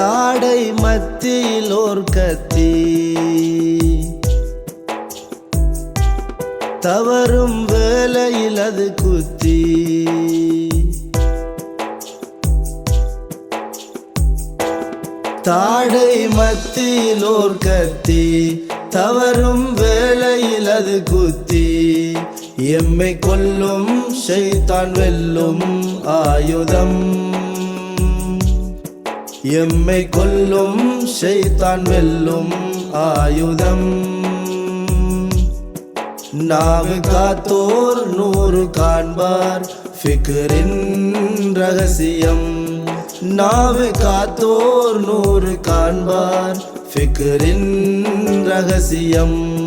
தாடை மத்தியில் ஓர் கத்தி. தவறும் வேலையில் அது குத்தி. தாடை மத்தியில் ஓர் கத்தி. தவறும் வேலையில் அது குத்தி. எம்மை கொல்லும் செய்தான் வெல்லும் ஆயுதம். எம்மை கொல்லும் செய்தான் வெல்லும் ஆயுதம். நாவு காத்தோர் நூறு காண்பார் ஃபிக்ரின் ரகசியம். நாவு காத்தோர் நூறு காண்பார் ஃபிக்ரின் ரகசியம்.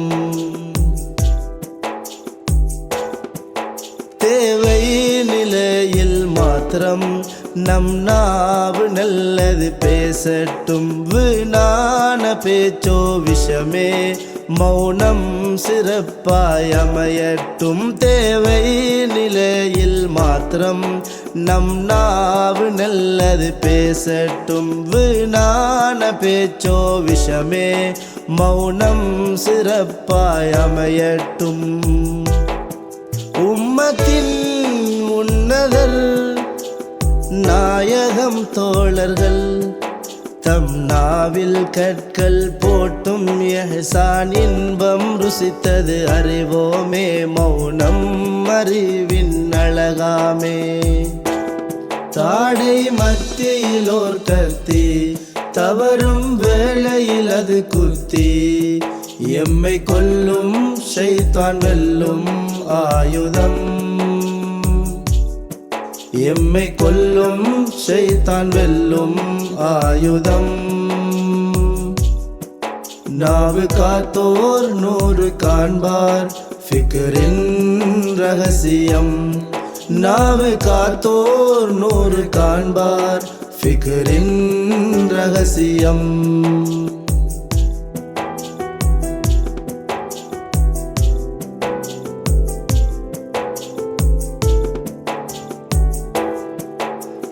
தேவை நிலையில் மாத்திரம் நம் நாவு நல்லது பேசட்டும். வீணான பேச்சோ விஷமே மௌனம் சிறப்பாய் அமையட்டும். தேவை நிலையில் மாத்திரம் நம் நாவு நல்லது பேசட்டும். வீணான பேச்சோ விஷமே மௌனம் சிறப்பாய் அமையட்டும். நாயகம் தோழர்கள் தம் நாவில் கற்கள் போட்டும் எஹசான் இன்பம் ருசித்தது அறிவோமே மௌனம் அறிவின் அழகாமே. தாடை மத்தியில் ஓர் கத்தி தவறும் வேளையில் அது குத்தி எம்மை கொல்லும் ஷைத்தான் வெல்லும் ஆயுதம் எம்மை கொல்லும் செய்தான் வெல்லும் ஆயுதம். நாவு காத்தோர் நூறு காண்பார் ஃபிக்ரின் ரகசியம். நாவு காத்தோர் நூறு காண்பார் ஃபிக்ரின் ரகசியம்.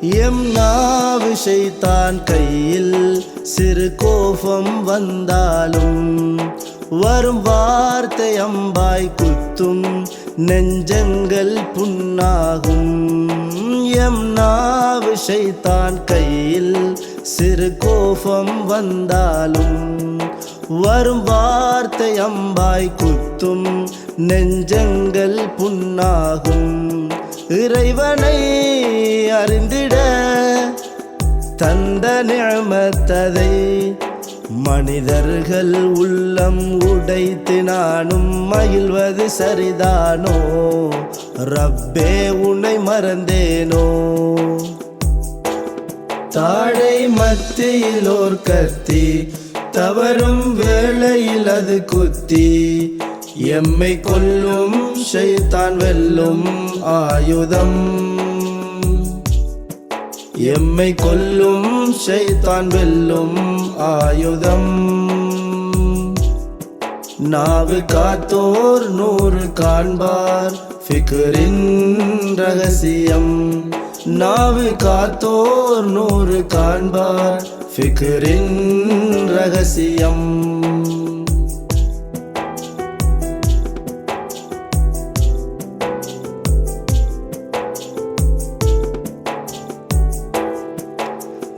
எம் நாவு ஷைத்தான் கையில் சிறு கோபம் வந்தாலும் வரும் வார்த்தை அம்பாய் குத்தும் நெஞ்சங்கள் புண்ணாகும். எம் நாவு ஷைத்தான் கையில் சிறு கோபம் வந்தாலும் வரும் வார்த்தை அம்பாய் குத்தும் நெஞ்சங்கள் புண்ணாகும். இறைவனை அறிந்திட தந்த நிழமத்ததை மனிதர்கள் உள்ளம் உடைத்து நானும் மகிழ்வது சரிதானோ? ரப்பே உன்னை மறந்தேனோ? தாழை மத்தியில் ஓர் கத்தி தவறும் வேளையில் அது குத்தி எம்மை கொல்லும் ஷைத்தான் வெல்லும் ஆயுதம். எம்மை கொல்லும் ஷைத்தான் வெல்லும் ஆயுதம். நாவு காத்தோர் நூறு காண்பார் ஃபிக்ரின் ரகசியம். நாவு காத்தோர் நூறு காண்பார் ஃபிக்ரின் ரகசியம்.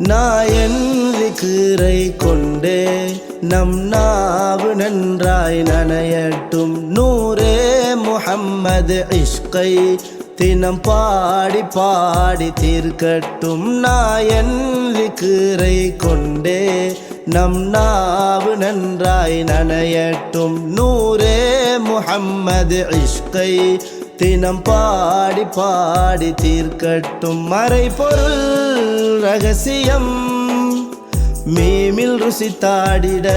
நாயன் கீரை கொண்டே நம் நாவு நன்றாய் நனையட்டும். நூரே முகம்மது இஷ்கை தினம் பாடி பாடி தீர்க்கட்டும். நாயன் விக்கிரை கொண்டே நம் நாவு நன்றாய் நனையட்டும். நூரே முகம்மது இஷ்கை தினம் பாடி பாடி தீர்க்கட்டும் மறை பொருள் ரகசியம். மீமில் தாடிட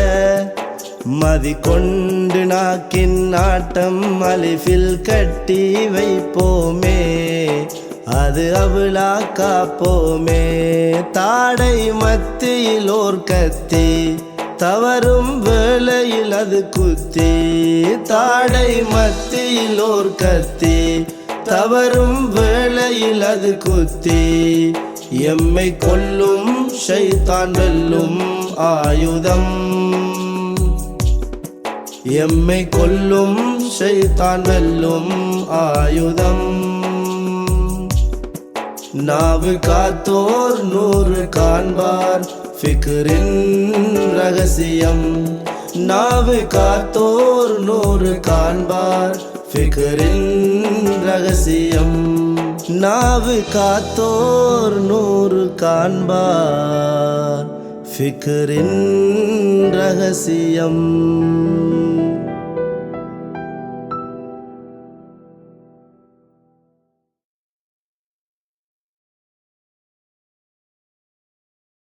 மதி கொண்டு நாக்கின் நாட்டம் அலிஃபில் கட்டி வைப்போமே. அது அவளா காப்போமே. தாடை மத்தியில் ஓர் கத்தி தவறும் வேளையில் அது குத்தி தாடை மத்தியில் ஓர் கத்தி. தவறும் வேளையில் அது குத்தி எம்மை கொல்லும் ஷைத்தான் வெல்லும் ஆயுதம். எம்மை கொல்லும் ஷைத்தான் வெல்லும் ஆயுதம். நாவு காத்தோர் நூறு காண்பார் ஃபிக்ரின் ரகசியம். நாவு காத்தோர் நூறு காண்பார். ஃபிக்ரின் ரகசியம். நாவு காத்தோர் நூறு காண்பார். ஃபிக்ரின் ரகசியம்.